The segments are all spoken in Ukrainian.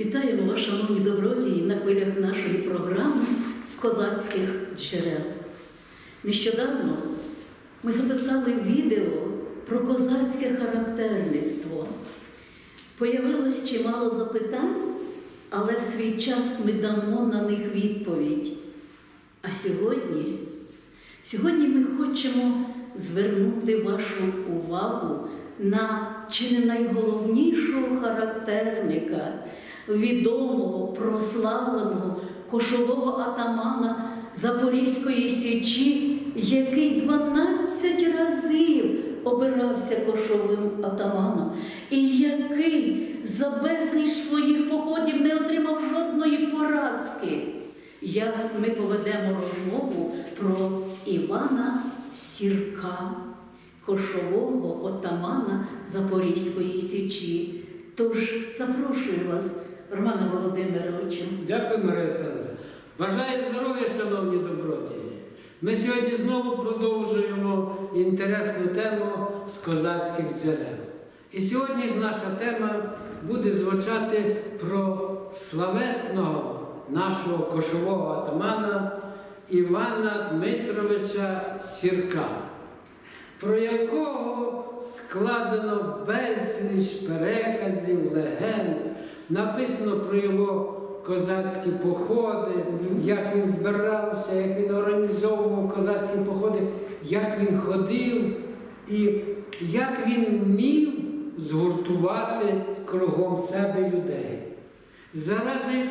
Вітаємо вас, шановні добродії, на хвилях нашої програми з козацьких джерел. Нещодавно ми записали відео про козацьке характерництво. Появилось чимало запитань, але в свій час ми дамо на них відповідь. А сьогодні, сьогодні ми хочемо звернути вашу увагу на чи не найголовнішого характерника, відомого, прославленого кошового атамана Запорізької січі, який 12 разів обирався кошовим атаманом, і який за безліч своїх походів не отримав жодної поразки. Я, ми поведемо розмову про Івана Сірка, кошового отамана Запорізької січі. Тож запрошую вас, Романе Володимировичу. Дякую, Марія Олександровна. Бажаю здоров'я, шановні добродії. Ми сьогодні знову продовжуємо інтересну тему з козацьких джерел. І сьогодні наша тема буде звучати про славетного нашого кошового атамана Івана Дмитровича Сірка, про якого складено безліч переказів, легенд, написано про його козацькі походи, як він збирався, як він організовував козацькі походи, як він ходив і як він вмів згуртувати кругом себе людей. Заради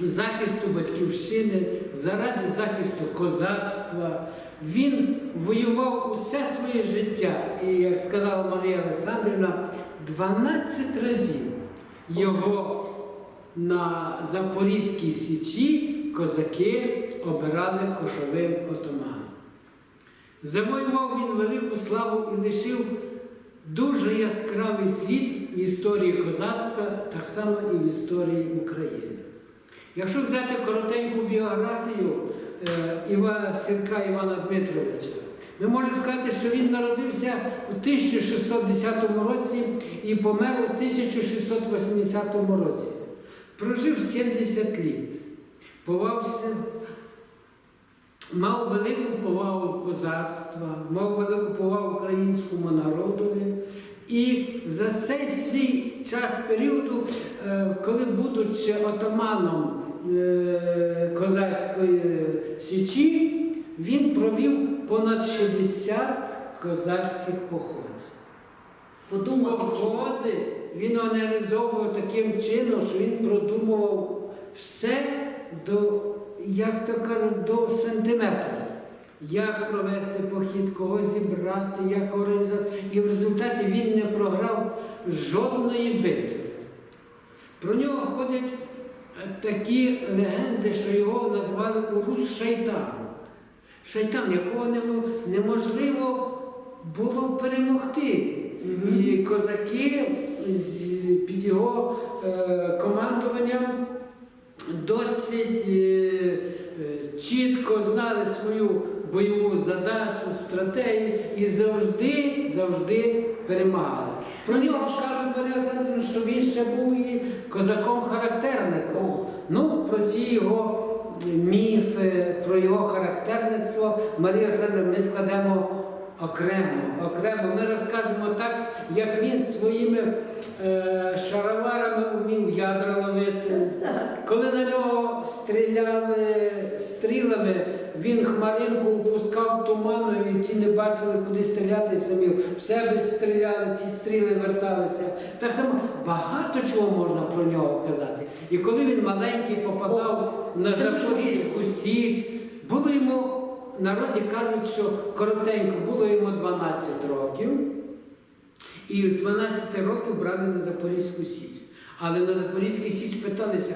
захисту батьківщини, заради захисту козацтва. Він воював усе своє життя. І, як сказала Марія Олександрівна, 12 разів його на Запорізькій Січі козаки обирали кошовим отаманом. Завоював він велику славу і лишив дуже яскравий слід в історії козацтва, так само і в історії України. Якщо взяти коротеньку біографію е, Іва Сірка Івана Дмитровича, ми можемо сказати, що він народився у 1610 році і помер у 1680 році. Прожив 70 літ, повався, мав велику повагу козацтва, мав велику повагу українському народові. І за цей свій час періоду, е, коли будучи отаманом е, козацької січі, він провів понад 60 козацьких походів. Подумав, Походи він організовував таким чином, що він продумував все до, як то кажуть, до сантиметра. Як провести похід, кого зібрати, як організувати. І в результаті він не програв жодної битви. Про нього ходять такі легенди, що його назвали Урус Шайтан. Шайтан, якого неможливо було перемогти. І козаки під його е, командуванням досить е, чітко знали свою бойову задачу, стратегію і завжди, завжди перемагали. Про нього кажуть Марія Олександрівна, що він ще був і козаком-характерником. Ну, про ці його міфи, його характерництво Марія Олександрівна ми складемо окремо. окремо. Ми розкажемо так, як він своїми е, шароварами вмів ядра ловити. Коли на нього стріляли стрілами, він хмаринку впускав туману, і ті не бачили, куди стріляти самі. В себе стріляли, ті стріли верталися. Так само багато чого можна про нього казати. І коли він маленький попадав на Запорізьку Січ, було йому, народі кажуть, що коротенько, було йому 12 років. І з 12 років брали на Запорізьку Січ. Але на Запорізькій Січ питалися,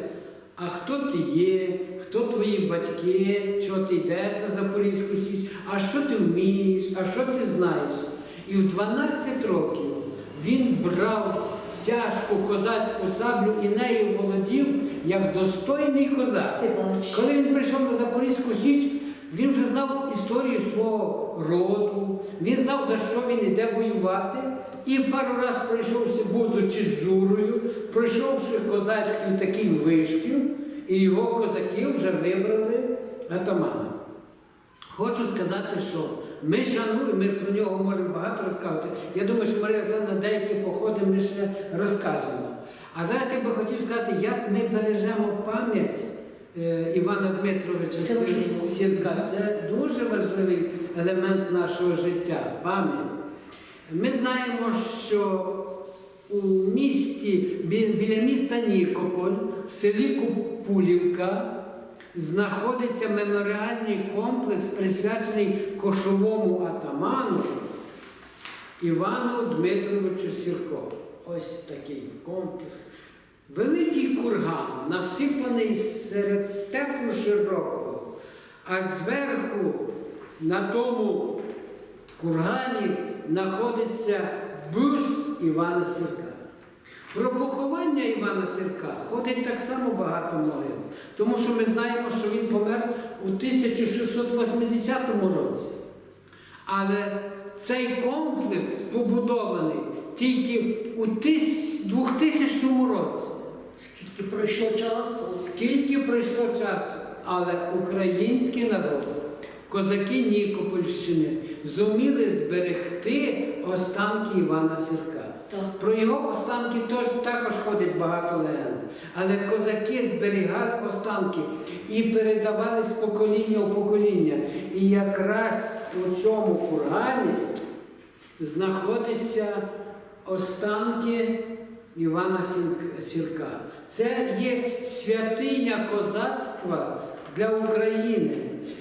а хто ти є, хто твої батьки, що ти йдеш на Запорізьку Січ, а що ти вмієш, а що ти знаєш? І в 12 років він брав тяжку козацьку саблю і нею володів як достойний козак. Коли він прийшов на Запорізьку Січ, він вже знав історію свого роду, він знав, за що він йде воювати. І пару раз пройшовся, будучи джурою, пройшовши козацький такий вишкіл, і його козаки вже вибрали атамана. Хочу сказати, що ми шануємо, ми про нього можемо багато розказувати. Я думаю, що Марія Олександровна деякі походи ми ще розкажемо. А зараз я би хотів сказати, як ми бережемо пам'ять е, Івана Дмитровича. Сірка. Це дуже важливий елемент нашого життя пам'ять. Ми знаємо, що у місті, біля міста Нікополь, в селі Купулівка, знаходиться меморіальний комплекс, присвячений кошовому атаману Івану Дмитровичу Сірко. Ось такий комплекс. Великий курган, насипаний серед степу широкого, а зверху на тому кургані знаходиться бюст Івана Сірка. Про поховання Івана Сірка ходить так само багато могил, тому що ми знаємо, що він помер у 1680 році. Але цей комплекс побудований тільки у 2000 році. Скільки пройшло часу? Скільки пройшло часу, але український народ, козаки Нікопольщини, зуміли зберегти останки Івана Сірка. Так. Про його останки тож, також ходить багато легенд. Але козаки зберігали останки і передавали з покоління в покоління. І якраз у цьому кургані знаходяться останки Івана Сірка. Це є святиня козацтва для України.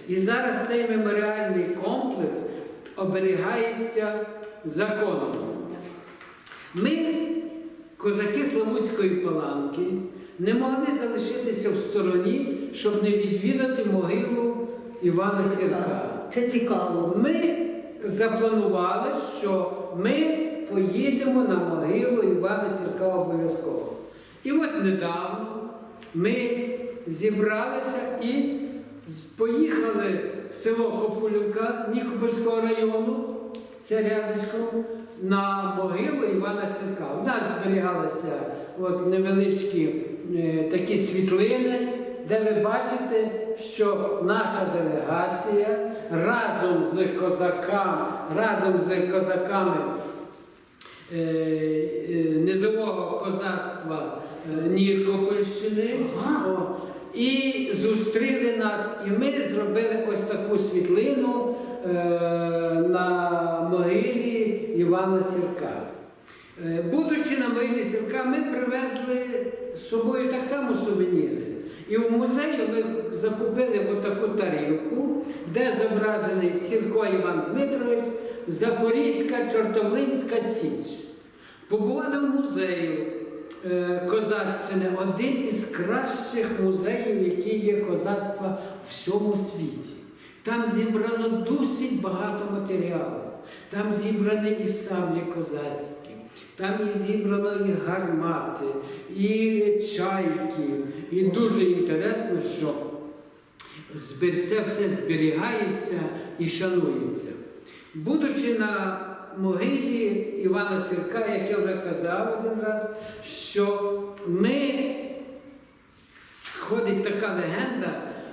І зараз цей меморіальний комплекс оберігається законом. Ми, козаки Славутської паланки, не могли залишитися в стороні, щоб не відвідати могилу Івана Сірка. Це цікаво. Ми запланували, що ми поїдемо на могилу Івана Сірка обов'язково. І от недавно ми зібралися і поїхали в село Копулівка Нікопольського району, це рядишком, на могилу Івана Сірка. У нас зберігалися от невеличкі е, такі світлини, де ви бачите, що наша делегація разом з козаками, разом з козаками е, е, низового козацтва е, Нікопольщини. Ага. І зустріли нас, і ми зробили ось таку світлину е, на могилі Івана Сірка. Е, Будучи на могилі Сірка, ми привезли з собою так само сувеніри. І в музеї ми закупили отаку тарілку, де зображений Сірко Іван Дмитрович, Запорізька Чортовлинська Січ. Побували в музею Козаччини, один із кращих музеїв, які є козацтва в всьому світі. Там зібрано досить багато матеріалу. Там зібрані і саблі козацькі, там і зібрано і гармати, і чайки. І дуже інтересно, що це все зберігається і шанується. Будучи на могилі Івана Сірка, як я вже казав один раз, що ми ходить така легенда,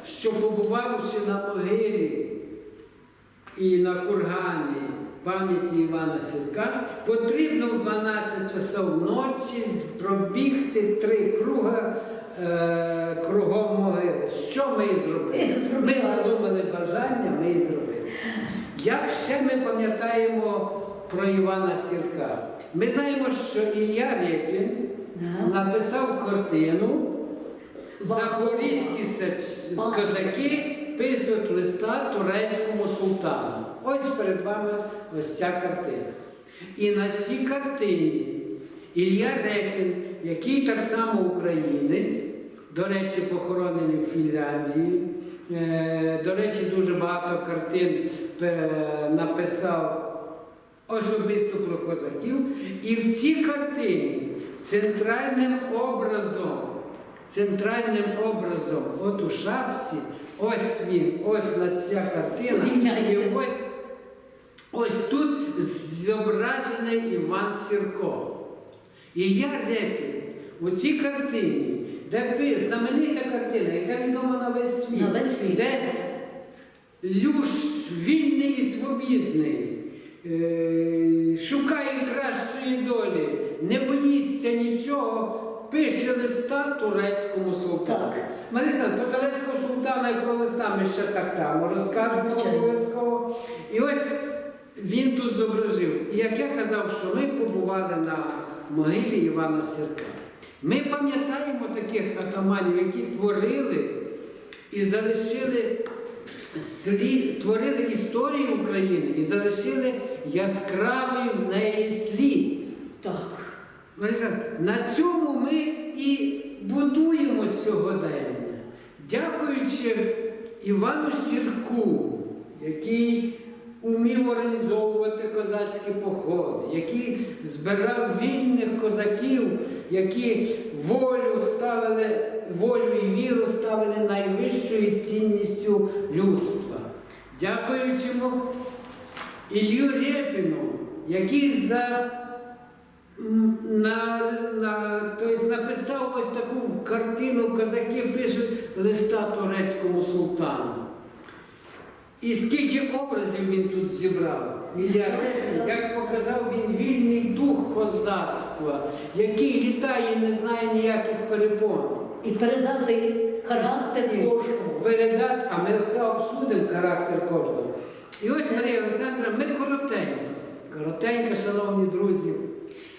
що побувавши на могилі і на кургані пам'яті Івана Сірка, потрібно в 12 часов ночі пробігти три круга е, кругом могили. Що ми і зробили? Ми задумали бажання, ми і зробили. Як ще ми пам'ятаємо про Івана Сірка? Ми знаємо, що Ілля Рєпін Да. написав картину Запорізькі козаки пишуть листа турецькому султану. Ось перед вами ось ця картина. І на цій картині Ілля Репін, який так само українець, до речі, похоронений в Фінляндії, е, до речі, дуже багато картин е, написав особисто про козаків. І в цій картині центральним образом, центральним образом, от у шапці, ось він, ось на ця картина, і ось Ось тут зображений Іван Сірко. І я Репін у цій картині, де знаменита картина, яка відома на весь світ, На весь світ. де Люш вільний і свобідний, шукає кращої долі, не боїться нічого, пише листа турецькому султану. Мариса, про турецького султана і про листа ми ще так само розкажемо обов'язково. І ось він тут зобразив. І як я казав, що ми побували на могилі Івана Сірка. Ми пам'ятаємо таких атаманів, які творили і залишили слід, творили історію України і залишили яскравий в неї слід. Так. На цьому ми і будуємо сьогодення, дякуючи Івану Сірку, який умів організовувати козацькі походи, який збирав вільних козаків, які волю ставили, волю і віру ставили найвищою цінністю людства. Дякуючи йому Ілью Рєпіну, який за на, на, тобто написав ось таку картину, козаки пишуть листа турецькому султану. І скільки образів він тут зібрав. Репін, як показав він вільний дух козацтва, який літає і не знає ніяких перепон. І передати характер кожного. Передати, а ми це обсудимо характер кожного. І ось Марія Олександра, ми коротенько, коротенько, шановні друзі.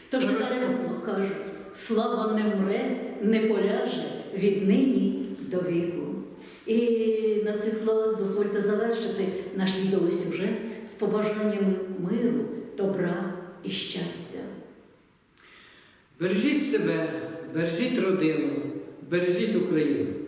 Тож даремно кажуть, слава не мре, не поляже від нині до віку. І на цих словах дозвольте завершити наш відомий сюжет з побажаннями миру, добра і щастя. Бережіть себе, бережіть родину, бережіть Україну.